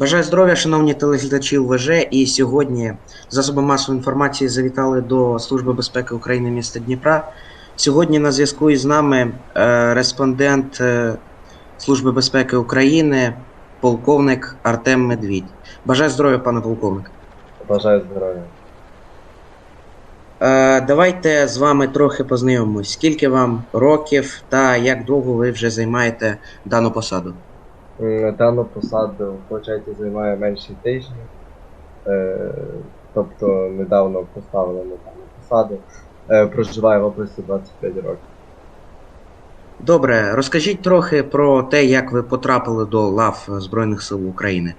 Бажаю здоров'я, шановні телеглядачі УВЖ. І сьогодні засоби масової інформації завітали до Служби безпеки України міста Дніпра. Сьогодні на зв'язку із нами е, респондент е, Служби безпеки України, полковник Артем Медвідь. Бажаю здоров'я, пане полковник. Бажаю здоров'я. Е, давайте з вами трохи познайомимось. Скільки вам років та як довго ви вже займаєте дану посаду? Дану посаду, виходить, займає менше тижня. Е, тобто недавно поставили на дану посаду. Е, проживаю в області 25 років. Добре, розкажіть трохи про те, як ви потрапили до лав Збройних сил України.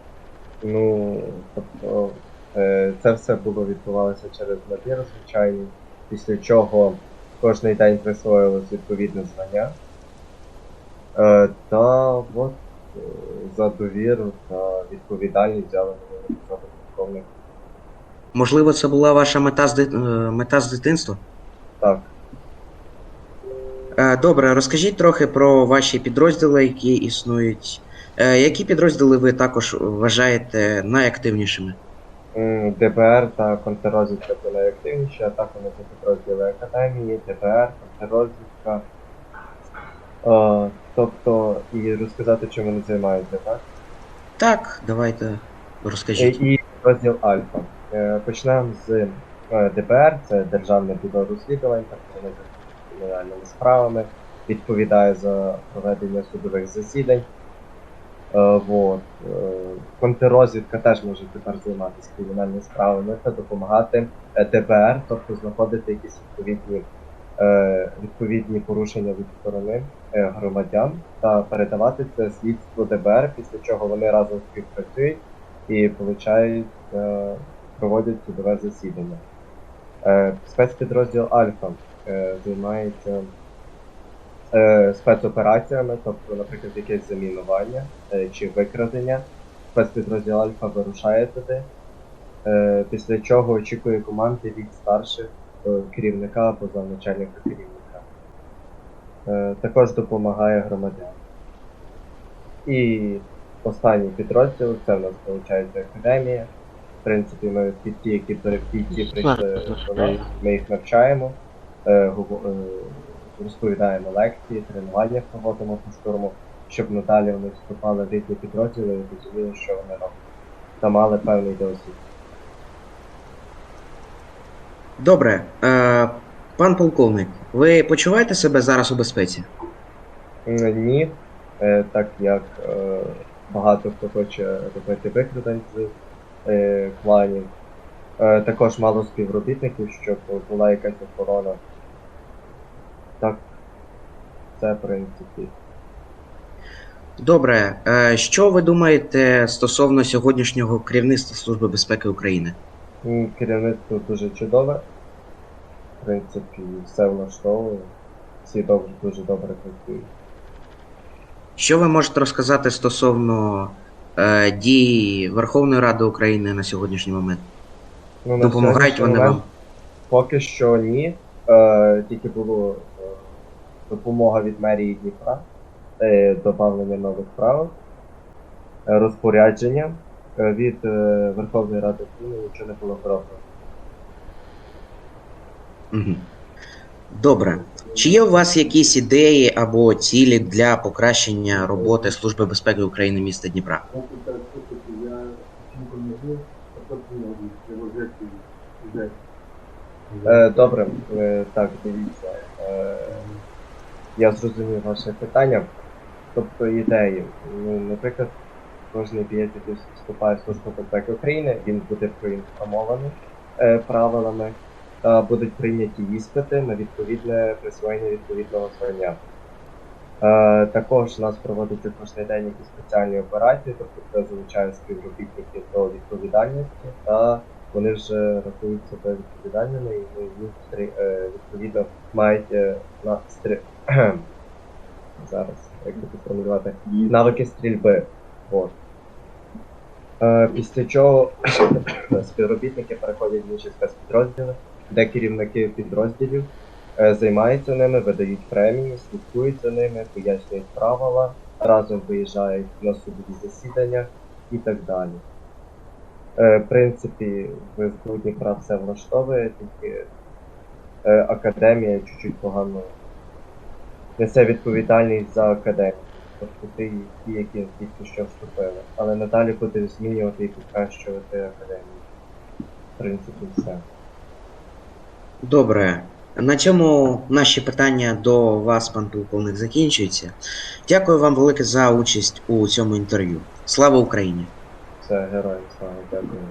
Ну, тобто, е, це все було відбувалося через набір звичайний, після чого кожний день присвоювалось відповідне звання. Та от за довіру та відповідальність взяли мене на посаду полковника. Можливо, це була ваша мета з, дит... е, мета з дитинства? Так. Е, Добре, розкажіть трохи про ваші підрозділи, які існують. Е, Які підрозділи ви також вважаєте найактивнішими? ДБР та контррозвідка це найактивніші, а також підрозділи Академії, ДБР, контррозвідка. Е, тобто, і розказати, чим вони займаються, так? Так, давайте розкажіть. і розділ Альфа. Е, почнемо з е, ДБР, це Державне бюро розслідувань та охорони за кримінальними справами, відповідає за проведення судових засідань. Е, вот. Е, контррозвідка теж може тепер займатися кримінальними справами та допомагати е, ДБР, тобто знаходити якісь відповідні, е, відповідні порушення від сторони е, громадян та передавати це слідство ДБР, після чого вони разом співпрацюють і получають, е, проводять судове засідання. Е, спецпідрозділ Альфа е, займається е, спецопераціями, тобто, наприклад, якесь замінування е, чи викрадення. Спецпідрозділ Альфа вирушає туди, е, після чого очікує команди від старших е, керівника або замначальника керівника. Е, також допомагає громадянам. І останній підрозділ це в нас виходить академія. В принципі, ми ті, ті, які прийшли до нас, ми їх навчаємо, е, е, розповідаємо лекції, тренування проводимо по штурму, щоб надалі вони вступали в різні підрозділи і розуміли, що вони роблять. Та мали певний досвід. Добре, е, пан полковник, ви почуваєте себе зараз у безпеці? Ні, е, так як е, багато хто хоче робити викрадень з е, кланів. Е, також мало співробітників, щоб була якась охорона. Так, це в принципі. Добре, е, що ви думаєте стосовно сьогоднішнього керівництва Служби безпеки України? Керівництво дуже чудове. В принципі, все влаштовує. Всі добре, дуже добре працюють. Що ви можете розказати стосовно е, дій Верховної Ради України на сьогоднішній момент? Ну, на Допомагають сьогоднішній вони момент вам? Поки що ні. Е, тільки було е, допомога від мерії Дніпра, е, добавлення нових правил, е, розпорядження від е, Верховної Ради України нічого не було зроблено. Угу. Добре. Чи є у вас якісь ідеї або цілі для покращення роботи Служби безпеки України міста Дніпра? Е, добре, е, так, дивіться. Е, я зрозумів ваше питання. Тобто ідеї. Ну, наприклад, кожен бієць, який вступає в Службу безпеки України, він буде проінформований е, правилами будуть прийняті іспити на відповідне присвоєння відповідного звання. Е, також у нас проводиться кожен день якісь спеціальні операції, тобто це залучає співробітників до відповідальності, та вони вже рахують себе відповідальними і стри- е, відповідно мають е, на стри... зараз, як би це навики стрільби. От. Е, після чого співробітники переходять в інші спецпідрозділи, де керівники підрозділів е, займаються ними, видають премії, слідкують за ними, пояснюють правила, разом виїжджають на судові засідання і так далі. Е, в принципі, в СБУ Дніпра все влаштовує, тільки академія чуть-чуть погано несе відповідальність за академію. Тобто ти ті, які тільки що вступили. Але надалі буде змінювати і покращувати академію. В принципі, все. Добре. На цьому наші питання до вас, пан полковник, закінчуються. Дякую вам велике за участь у цьому інтерв'ю. Слава Україні! Все, героям слава, дякую.